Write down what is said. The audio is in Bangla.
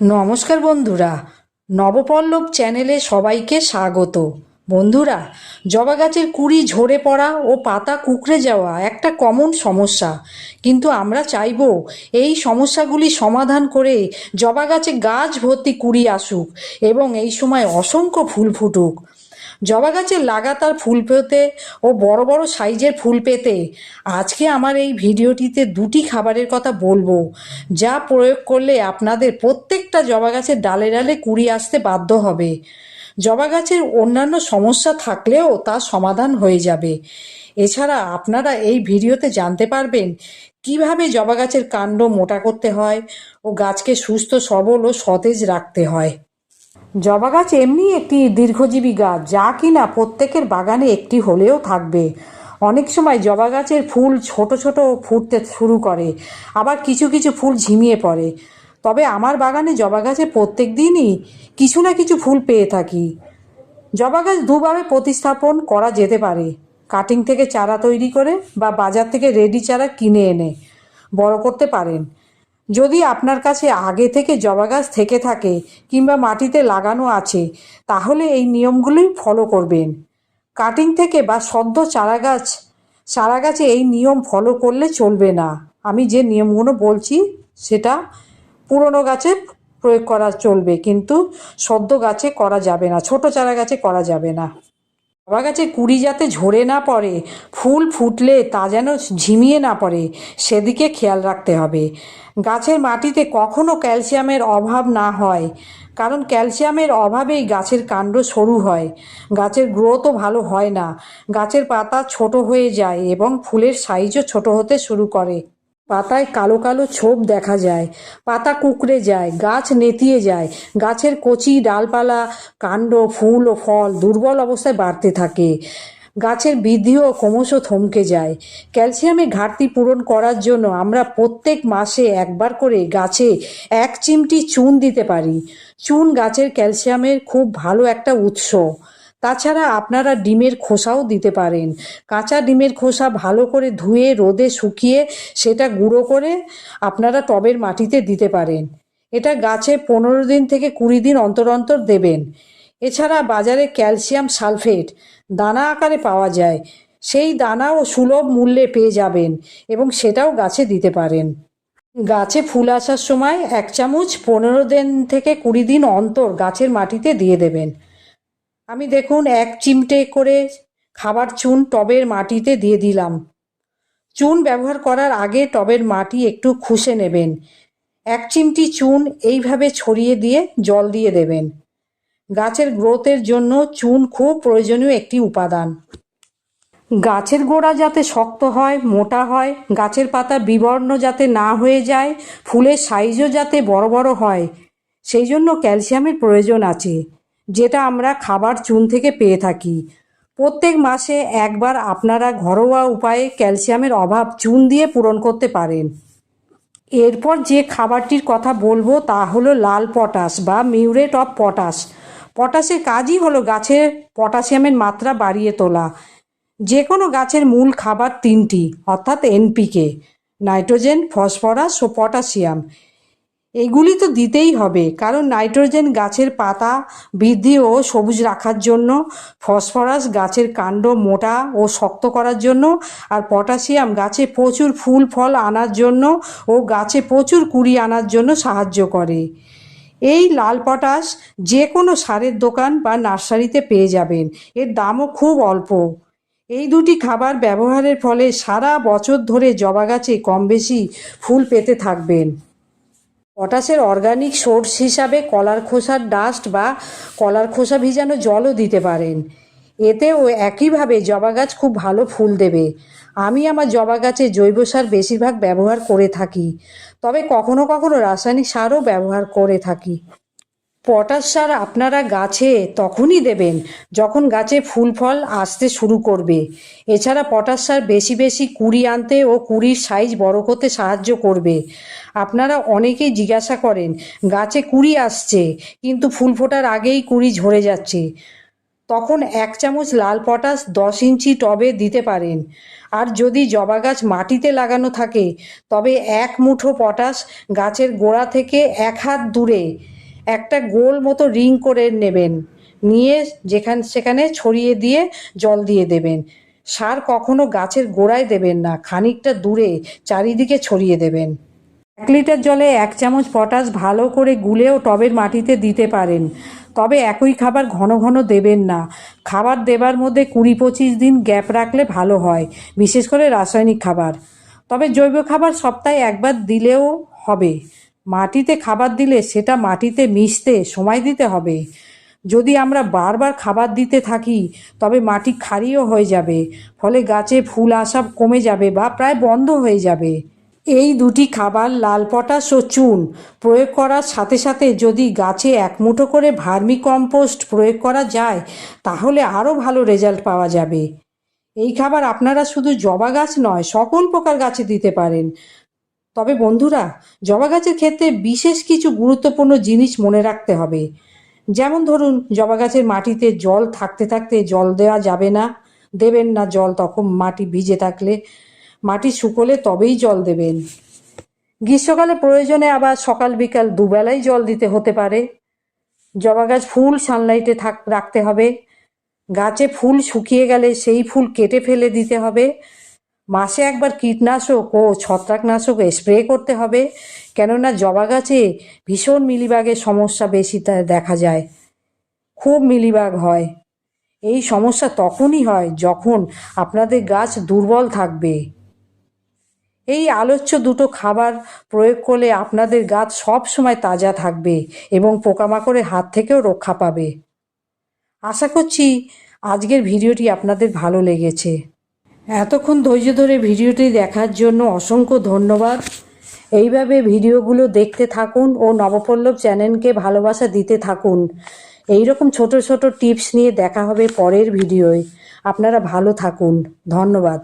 নমস্কার বন্ধুরা, নবপল্লব চ্যানেলে সবাইকে স্বাগত। বন্ধুরা, জবা গাছের কুড়ি ঝরে পড়া ও পাতা কুকড়ে যাওয়া একটা কমন সমস্যা। কিন্তু আমরা চাইব এই সমস্যাগুলি সমাধান করে জবা গাছে গাছ ভর্তি কুড়ি আসুক এবং এই সময় অসংখ্য ফুল ফুটুক। জবা গাছের লাগাতার ফুল পেতে ও বড় বড় সাইজের ফুল পেতে আজকে আমার এই ভিডিওটিতে দুটি খাবারের কথা বলব, যা প্রয়োগ করলে আপনাদের প্রত্যেকটা জবা গাছের ডালে ডালে কুড়ি আসতে বাধ্য হবে। জবা গাছের অন্যান্য সমস্যা থাকলেও তার সমাধান হয়ে যাবে। এছাড়া আপনারা এই ভিডিওতে জানতে পারবেন কীভাবে জবা গাছের কাণ্ড মোটা করতে হয় ও গাছকে সুস্থ, সবল ও সতেজ রাখতে হয়। জবা গাছ এমনি একটি দীর্ঘজীবী গাছ, যা কিনা প্রত্যেকের বাগানে একটি হলেও থাকবে। অনেক সময় জবা গাছের ফুল ছোট ছোট ফুটতে শুরু করে, আবার কিছু কিছু ফুল ঝিমিয়ে পড়ে। তবে আমার বাগানে জবা গাছে প্রত্যেক দিনই কিছু না কিছু ফুল পেয়ে থাকি। জবা গাছ দুভাবে প্রতিস্থাপন করা যেতে পারে। কাটিং থেকে চারা তৈরি করে বা বাজার থেকে রেডি চারা কিনে এনে বড় করতে পারেন। যদি আপনার কাছে আগে থেকে জবা গাছ থেকে থাকে কিংবা মাটিতে লাগানো আছে, তাহলে এই নিয়মগুলোই ফলো করবেন। কাটিং থেকে বা সদ্য চারা গাছ, চারা গাছে এই নিয়ম ফলো করলে চলবে না। আমি যে নিয়মগুলো বলছি, সেটা পুরনো গাছে প্রয়োগ করা চলবে, কিন্তু সদ্য গাছে করা যাবে না, ছোট চারা গাছে করা যাবে না। জবা গাছে কুড়ি যাতে ঝরে না পড়ে, ফুল ফুটলে তা যেন ঝিমিয়ে না পড়ে, সেদিকে খেয়াল রাখতে হবে। গাছের মাটিতে কখনো ক্যালসিয়ামের অভাব না হয়, কারণ ক্যালসিয়ামের অভাবেই গাছের কাণ্ড সরু হয়। গাছের গ্রোথও ভালো হয় না। গাছের পাতা ছোট হয়ে যায় এবং ফুলের সাইজও ছোট হতে শুরু করে। পাতায় কালো কালো ছোপ দেখা যায়, পাতা কুকড়ে যায়, গাছ নেতিয়ে যায়, গাছের কচি ডালপালা, কাণ্ড, ফুল ও ফল দুর্বল অবস্থায় বাড়তে থাকে। গাছের বৃদ্ধিও ক্রমশ থমকে যায়। ক্যালসিয়ামের ঘাটতি পূরণ করার জন্য আমরা প্রত্যেক মাসে একবার করে গাছে এক চিমটি চুন দিতে পারি। চুন গাছের ক্যালসিয়ামের খুব ভালো একটা উৎস। তাছাড়া আপনারা ডিমের খোসাও দিতে পারেন। কাঁচা ডিমের খোসা ভালো করে ধুয়ে, রোদে শুকিয়ে সেটা গুঁড়ো করে আপনারা টবের মাটিতে দিতে পারেন। এটা গাছে পনেরো দিন থেকে কুড়ি দিন অন্তর অন্তর দেবেন। এছাড়া বাজারে ক্যালসিয়াম সালফেট দানা আকারে পাওয়া যায়। সেই দানাও সুলভ মূল্যে পেয়ে যাবেন এবং সেটাও গাছে দিতে পারেন। গাছে ফুল আসার সময় এক চামচ পনেরো দিন থেকে কুড়ি দিন অন্তর গাছের মাটিতে দিয়ে দেবেন। আমি দেখুন এক চিমটে করে খাবার চুন টবের মাটিতে দিয়ে দিলাম। চুন ব্যবহার করার আগে টবের মাটি একটু খুশে নেবেন। এক চিমটি চুন এইভাবে ছড়িয়ে দিয়ে জল দিয়ে দেবেন। গাছের গ্রোথের জন্য চুন খুব প্রয়োজনীয় একটি উপাদান। গাছের গোড়া যাতে শক্ত হয়, মোটা হয়, গাছের পাতা বিবর্ণ যাতে না হয়ে যায়, ফুলের সাইজও যাতে বড় বড় হয়, সেই জন্য ক্যালসিয়ামের প্রয়োজন আছে। যেটা আমরা খাবার চুন থেকে পেয়ে থাকি। প্রত্যেক মাসে একবার আপনারা ঘরোয়া উপায়ে ক্যালসিয়ামের অভাব চুন দিয়ে পূরণ করতে পারেন। এরপর যে খাবারটির কথা বলব তা হলো লাল পটাশ বা মিউরেট অফ পটাশ। পটাশের কাজই হলো গাছের পটাশিয়ামের মাত্রা বাড়িয়ে তোলা। যে কোনো গাছের মূল খাবার তিনটি, অর্থাৎ এনপিকে নাইট্রোজেন, ফসফরাস ও পটাশিয়াম। এগুলি তো দিতেই হবে। কারণ নাইট্রোজেন গাছের পাতা বৃদ্ধি ও সবুজ রাখার জন্য, ফসফরাস গাছের কাণ্ড মোটা ও শক্ত করার জন্য, আর পটাশিয়াম গাছে প্রচুর ফুল, ফল আনার জন্য ও গাছে প্রচুর কুড়ি আনার জন্য সাহায্য করে। এই লাল পটাশ যে কোনো সারের দোকান বা নার্সারিতে পেয়ে যাবেন। এর দামও খুব অল্প। এই দুটি খাবার ব্যবহারের ফলে সারা বছর ধরে জবা গাছে কম বেশি ফুল পেতে থাকবেন। পটাশের অর্গানিক সোর্স হিসাবে কলার খোসার ডাস্ট বা কলার খোসা ভিজানো জলও দিতে পারেন। এতেও একইভাবে জবা গাছ খুব ভালো ফুল দেবে। আমি আমার জবা গাছে জৈব সার বেশিরভাগ ব্যবহার করে থাকি। তবে কখনো কখনো রাসায়নিক সারও ব্যবহার করে থাকি। পটাশ সার আপনারা গাছে তখনই দেবেন যখন গাছে ফুল ফল আসতে শুরু করবে। এছাড়া পটাশ সার বেশি বেশি কুড়ি আনতে ও কুড়ির সাইজ বড় করতে সাহায্য করবে। আপনারা অনেকেই জিজ্ঞাসা করেন, গাছে কুড়ি আসছে, কিন্তু ফুল ফোটার আগেই কুড়ি ঝরে যাচ্ছে। তখন এক চামচ লাল পটাশ দশ ইঞ্চি টবে দিতে পারেন। আর যদি জবা গাছ মাটিতে লাগানো থাকে, তবে এক মুঠো পটাশ গাছের গোড়া থেকে এক হাত দূরে একটা গোল মতো রিং করে নেবেন। নিয়ে যেখান, সেখানে ছড়িয়ে দিয়ে জল দিয়ে দেবেন। সার কখনো গাছের গোড়ায় দেবেন না, খানিকটা দূরে, চারিদিকে ছড়িয়ে দেবেন। এক লিটার জলে এক চামচ পটাশ ভালো করে গুলেও টবের মাটিতে দিতে পারেন। তবে একই খাবার ঘন ঘন দেবেন না। খাবার দেবার মধ্যে কুড়ি পঁচিশ দিন গ্যাপ রাখলে ভালো হয়, বিশেষ করে রাসায়নিক খাবার। তবে জৈব খাবার সপ্তাহে একবার দিলেও হবে। মাটিতে খাবার দিলে সেটা মাটিতে মিশতে সময় দিতে হবে। যদি আমরা বারবার খাবার দিতে থাকি, তবে মাটি ক্ষারীয় হয়ে যাবে, ফলে গাছে ফুল আসা কমে যাবে বা প্রায় বন্ধ হয়ে যাবে। এই দুটি খাবার, লাল পটাশ ও চুন, প্রয়োগ করার সাথে সাথে যদি গাছে এক মুঠো করে ভার্মি কম্পোস্ট প্রয়োগ করা যায়, তাহলে আরও ভালো রেজাল্ট পাওয়া যাবে। এই খাবার আপনারা শুধু জবা গাছ নয়, সকল প্রকার গাছে দিতে পারেন। তবে বন্ধুরা, জবা গাছের ক্ষেত্রে বিশেষ কিছু গুরুত্বপূর্ণ জিনিস মনে রাখতে হবে। যেমন ধরুন, জবা গাছের মাটিতে জল থাকতে থাকতে জল দেওয়া যাবে না। দেবেন না জল তখন মাটি ভিজে থাকলে। মাটি শুকোলে তবেই জল দেবেন। গ্রীষ্মকালে প্রয়োজনে আবার সকাল বিকাল দুবেলাই জল দিতে হতে পারে। জবা গাছ ফুল সানলাইটে থাক, রাখতে হবে। গাছে ফুল শুকিয়ে গেলে সেই ফুল কেটে ফেলে দিতে হবে। মাসে একবার কীটনাশক ও ছত্রাকনাশক স্প্রে করতে হবে। কেননা জবা গাছে ভীষণ মিলিবাগের সমস্যা বেশি দেখা যায়। খুব মিলিবাগ হয়। এই সমস্যা তখনই হয় যখন আপনাদের গাছ দুর্বল থাকবে। এই আলোচ্য দুটো খাবার প্রয়োগ করলে আপনাদের গাছ সব সময় তাজা থাকবে এবং পোকামাকড়ের হাত থেকেও রক্ষা পাবে। আশা করছি আজকের ভিডিওটি আপনাদের ভালো লেগেছে। এতক্ষণ ধৈর্য ধরে ভিডিওটি দেখার জন্য অসংখ্য ধন্যবাদ। এইভাবে ভিডিওগুলো দেখতে থাকুন ও নবপল্লব চ্যানেলকে ভালোবাসা দিতে থাকুন। এই রকম ছোট ছোট টিপস নিয়ে দেখা হবে পরের ভিডিওয়। আপনারা ভালো থাকুন। ধন্যবাদ।